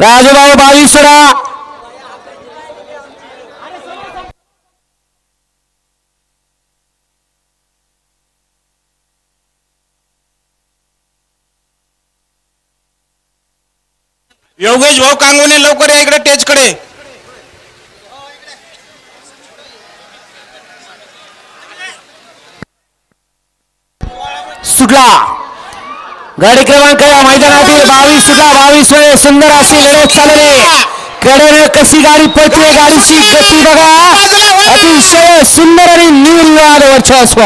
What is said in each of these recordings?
राजूभाऊ बावीसरा. योगेश भाऊ कांगवणे लवकर या इकडे टेजकडे सुटला. गाडी क्रमांक या मैदानातील बावीस सुटला बावीसमध्ये सुंदर अशी लढत चालले कडेने कशी गाडी पळते गाडीची गती बघा. अतिशय सुंदर आणि निर्वाद वर्चस्व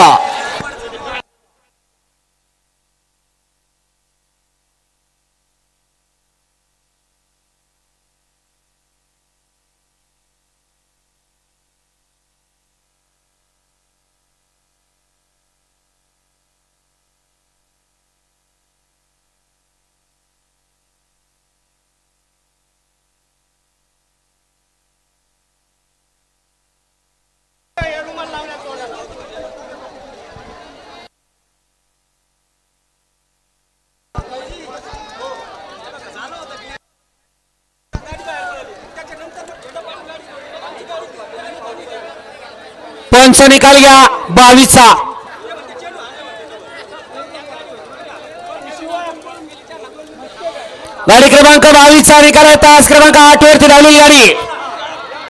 पंच निकाल घ्या बावीसचा. गाडी क्रमांक बावीसचा निकाल आहे. तास क्रमांक आठ वरती धावलेली गाडी.